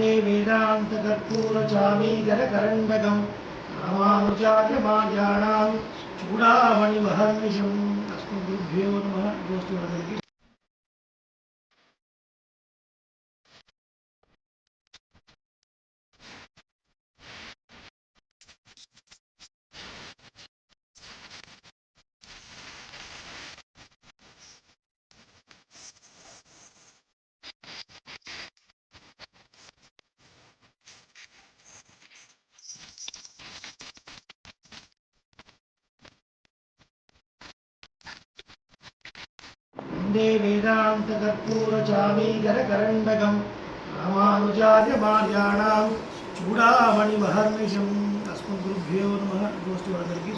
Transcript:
वंदे वेदान्तकर्पूरचामीकरकरण्डकं रामानुचार्यमार्याणां चूडामणिमहर्निशम् अस्मद्भ्यो नमः। गोस्तु వరదరికి వందే వేదాంతకర్పూరచామీకరకరండకం రామానుజార్యమార్యాణాం చూడామణిమహర్నిశం అస్మద్గురుభ్యో నమ గోష్ఠి వరదరికి